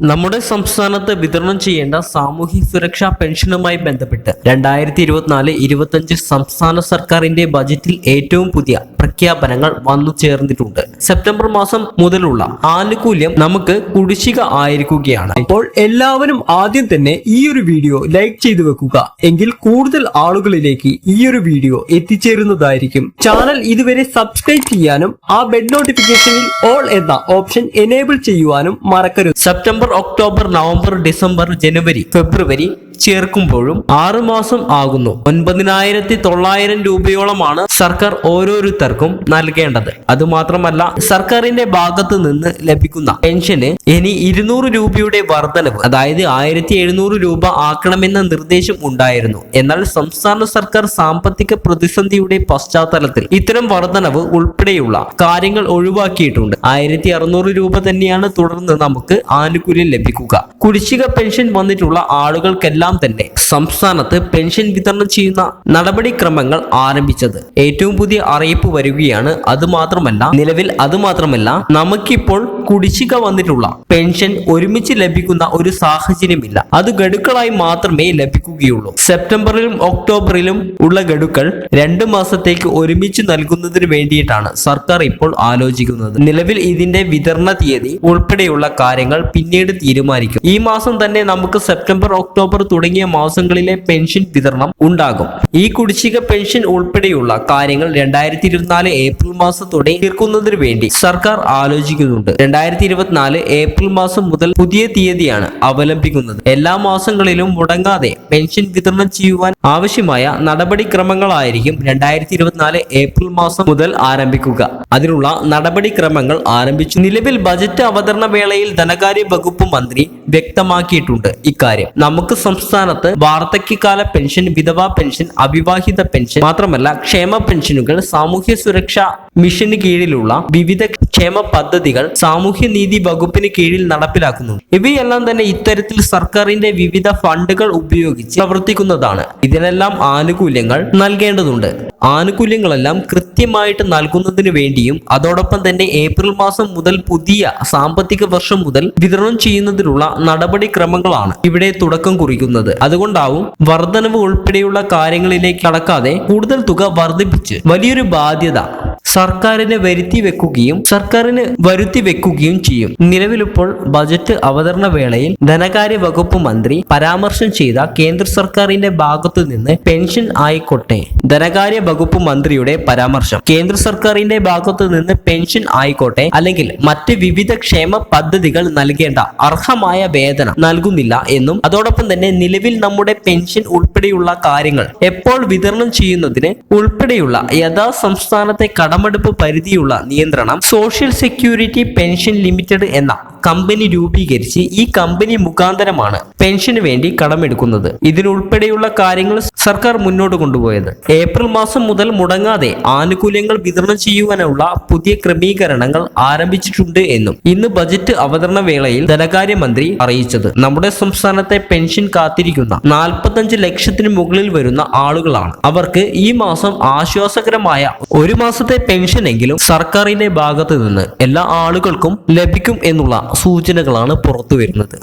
നമ്മുടെ സംസ്ഥാനത്ത് വിതരണം ചെയ്യേണ്ട സാമൂഹ്യ സുരക്ഷാ പെൻഷനുമായി ബന്ധപ്പെട്ട് രണ്ടായിരത്തി ഇരുപത്തിനാല് ഇരുപത്തഞ്ച് സംസ്ഥാന സർക്കാരിന്റെ ബജറ്റിൽ ഏറ്റവും പുതിയ പ്രഖ്യാപനങ്ങൾ വന്നു ചേർന്നിട്ടുണ്ട്. സെപ്റ്റംബർ മാസം മുതലുള്ള ആനുകൂല്യം നമുക്ക് കുടിശ്ശിക ആയിരിക്കുകയാണ്. അപ്പോൾ എല്ലാവരും ആദ്യം തന്നെ ഈ ഒരു വീഡിയോ ലൈക്ക് ചെയ്തു വെക്കുക. എങ്കിൽ കൂടുതൽ ആളുകളിലേക്ക് ഈ ഒരു വീഡിയോ എത്തിച്ചേരുന്നതായിരിക്കും. ചാനൽ ഇതുവരെ സബ്സ്ക്രൈബ് ചെയ്യാനും ആ ബെഡ് നോട്ടിഫിക്കേഷനിൽ ഓൾ എന്ന ഓപ്ഷൻ എനേബിൾ ചെയ്യുവാനും മറക്കരുത്. സെപ്റ്റംബർ ഒക്ടോബർ നവംബർ ഡിസംബർ ജനുവരി ഫെബ്രുവരി ചേർക്കുമ്പോഴും ആറു മാസം ആകുന്നു. ഒൻപതിനായിരത്തി തൊള്ളായിരം രൂപയോളമാണ് സർക്കാർ ഓരോരുത്തർക്കും നൽകേണ്ടത്. അതുമാത്രമല്ല സർക്കാരിന്റെ ഭാഗത്ത് നിന്ന് ലഭിക്കുന്ന പെൻഷന് ഇനി ഇരുന്നൂറ് രൂപയുടെ വർധനവ് അതായത് ആയിരത്തി എഴുന്നൂറ് രൂപ ആക്കണമെന്ന നിർദ്ദേശം ഉണ്ടായിരുന്നു. എന്നാൽ സംസ്ഥാന സർക്കാർ സാമ്പത്തിക പ്രതിസന്ധിയുടെ പശ്ചാത്തലത്തിൽ ഇത്തരം വർധനവ് ഉൾപ്പെടെയുള്ള കാര്യങ്ങൾ ഒഴിവാക്കിയിട്ടുണ്ട്. ആയിരത്തി അറുന്നൂറ് രൂപ തന്നെയാണ് തുടർന്ന് നമുക്ക് ആനുകൂല്യം ലഭിക്കുക. കുടിശ്ശിക പെൻഷൻ വന്നിട്ടുള്ള ആളുകൾക്കെല്ലാം തന്നെ സംസ്ഥാനത്ത് പെൻഷൻ വിതരണം ചെയ്യുന്ന നടപടിക്രമങ്ങൾ ആരംഭിച്ചത്. ഏറ്റവും പുതിയ അറിയിപ്പ് വരികയാണ്. അത് മാത്രമല്ല നിലവിൽ അത് മാത്രമല്ല നമുക്കിപ്പോൾ കുടിശ്ശിക വന്നിട്ടുള്ള പെൻഷൻ ഒരുമിച്ച് ലഭിക്കുന്ന ഒരു സാഹചര്യമില്ല. അത് ഗഡുക്കളായി മാത്രമേ ലഭിക്കുകയുള്ളൂ. സെപ്റ്റംബറിലും ഒക്ടോബറിലും ഉള്ള ഗഡുക്കൾ രണ്ടു മാസത്തേക്ക് ഒരുമിച്ച് നൽകുന്നതിന് വേണ്ടിയിട്ടാണ് സർക്കാർ ഇപ്പോൾ ആലോചിക്കുന്നത്. നിലവിൽ ഇതിന്റെ വിതരണ തീയതി ഉൾപ്പെടെയുള്ള കാര്യങ്ങൾ പിന്നീട് തീരുമാനിക്കും. ഈ മാസം തന്നെ നമുക്ക് സെപ്റ്റംബർ ഒക്ടോബർ തുടങ്ങിയ മാസങ്ങളിലെ പെൻഷൻ വിതരണം ഉണ്ടാകും. ഈ കുടിശ്ശിക പെൻഷൻ ഉൾപ്പെടെയുള്ള കാര്യങ്ങൾ രണ്ടായിരത്തി ഇരുപത്തിനാല് ഏപ്രിൽ മാസത്തോടെ തീർക്കുന്നതിന് വേണ്ടി സർക്കാർ ആലോചിക്കുന്നുണ്ട്. രണ്ടായിരത്തി ഇരുപത്തിനാല് ഏപ്രിൽ മാസം മുതൽ പുതിയ തീയതിയാണ് അവലംബിക്കുന്നത്. എല്ലാ മാസങ്ങളിലും മുടങ്ങാതെ പെൻഷൻ വിതരണം ചെയ്യുവാൻ ആവശ്യമായ നടപടിക്രമങ്ങളായിരിക്കും രണ്ടായിരത്തി ഇരുപത്തിനാല് ഏപ്രിൽ മാസം മുതൽ ആരംഭിക്കുക. അതിനുള്ള നടപടിക്രമങ്ങൾ ആരംഭിച്ചു. നിലവിൽ ബജറ്റ് അവതരണ വേളയിൽ ധനകാര്യ വകുപ്പ് മന്ത്രി വ്യക്തമാക്കിയിട്ടുണ്ട് ഇക്കാര്യം. നമുക്ക് സംസ്ഥാനത്ത് വാർദ്ധക്യകാല പെൻഷൻ വിധവാ പെൻഷൻ അവിവാഹിത പെൻഷൻ മാത്രമല്ല ക്ഷേമ പെൻഷനുകൾ സാമൂഹ്യ സുരക്ഷാ മിഷന് കീഴിലുള്ള വിവിധ ക്ഷേമ പദ്ധതികൾ സാമൂഹ്യ നീതി വകുപ്പിന് കീഴിൽ നടപ്പിലാക്കുന്നു. ഇവയെല്ലാം തന്നെ ഇത്തരത്തിൽ സർക്കാരിന്റെ വിവിധ ഫണ്ടുകൾ ഉപയോഗിച്ച് പ്രവർത്തിക്കുന്നതാണ്. ഇതിനെല്ലാം ആനുകൂല്യങ്ങൾ നൽകേണ്ടതുണ്ട്. ആനുകൂല്യങ്ങളെല്ലാം കൃത്യമായിട്ട് നൽകുന്നതിന് വേണ്ടിയും അതോടൊപ്പം തന്നെ ഏപ്രിൽ മാസം മുതൽ പുതിയ സാമ്പത്തിക വർഷം മുതൽ വിതരണം ചെയ്യുന്നതിനുള്ള നടപടിക്രമങ്ങളാണ് ഇവിടെ തുടക്കം കുറിക്കുന്നത്. അതുകൊണ്ടാവും വർധനവ് ഉൾപ്പെടെയുള്ള കാര്യങ്ങളിലേക്ക് കടക്കാതെ കൂടുതൽ തുക വർദ്ധിപ്പിച്ച് വലിയൊരു ബാധ്യത സർക്കാരിന് വരുത്തി വെക്കുകയും സർക്കാരിന് വരുത്തി വെക്കുകയും ചെയ്യും. നിലവിലിപ്പോൾ ബജറ്റ് അവതരണ വേളയിൽ ധനകാര്യ വകുപ്പ് മന്ത്രി പരാമർശം ചെയ്ത കേന്ദ്ര സർക്കാരിന്റെ ഭാഗത്തു നിന്ന് പെൻഷൻ ആയിക്കോട്ടെ ധനകാര്യ വകുപ്പ് മന്ത്രിയുടെ പരാമർശം. കേന്ദ്ര സർക്കാരിന്റെ ഭാഗത്തു നിന്ന് പെൻഷൻ ആയിക്കോട്ടെ അല്ലെങ്കിൽ മറ്റ് വിവിധ ക്ഷേമ പദ്ധതികൾ നൽകേണ്ട അർഹമായ വേതനം നൽകുന്നില്ല എന്നും അതോടൊപ്പം തന്നെ നിലവിൽ നമ്മുടെ പെൻഷൻ ഉൾപ്പെടെയുള്ള കാര്യങ്ങൾ എപ്പോൾ വിതരണം ചെയ്യുന്നതിന് ഉൾപ്പെടെയുള്ള യഥാ സംസ്ഥാനത്തെ കടമെടുപ്പ് പരിധിയുള്ള നിയന്ത്രണം സോഷ്യൽ സെക്യൂരിറ്റി പെൻഷൻ ലിമിറ്റഡ് എന്ന കമ്പനി രൂപീകരിച്ച് ഈ കമ്പനി മുഖാന്തരമാണ് പെൻഷന് വേണ്ടി കടമെടുക്കുന്നത്. ഇതിനുൾപ്പെടെയുള്ള കാര്യങ്ങൾ സർക്കാർ മുന്നോട്ട് കൊണ്ടുപോയത്. ഏപ്രിൽ മാസം മുതൽ മുടങ്ങാതെ ആനുകൂല്യങ്ങൾ വിതരണം ചെയ്യുവാനുള്ള പുതിയ ക്രമീകരണങ്ങൾ ആരംഭിച്ചിട്ടുണ്ട് എന്നും ഇന്ന് ബജറ്റ് അവതരണ വേളയിൽ ധനകാര്യമന്ത്രി അറിയിച്ചത്. നമ്മുടെ സംസ്ഥാനത്തെ പെൻഷൻ കാത്തിരിക്കുന്ന നാൽപ്പത്തഞ്ച് ലക്ഷത്തിന് മുകളിൽ വരുന്ന ആളുകളാണ്. അവർക്ക് ഈ മാസം ആശ്വാസകരമായ ഒരു മാസത്തെ പെൻഷനെങ്കിലും സർക്കാരിന്റെ ഭാഗത്ത് നിന്ന് എല്ലാ ആളുകൾക്കും ലഭിക്കും എന്നുള്ള സൂചനകളാണ് പുറത്തു വരുന്നത്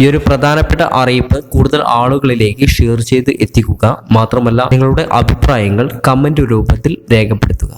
ഈ ഒരു പ്രധാനപ്പെട്ട അറിയിപ്പ് കൂടുതൽ ആളുകളിലേക്ക് ഷെയർ ചെയ്ത് എത്തിക്കുക. മാത്രമല്ല നിങ്ങളുടെ അഭിപ്രായങ്ങൾ കമന്റ് രൂപത്തിൽ രേഖപ്പെടുത്തുക.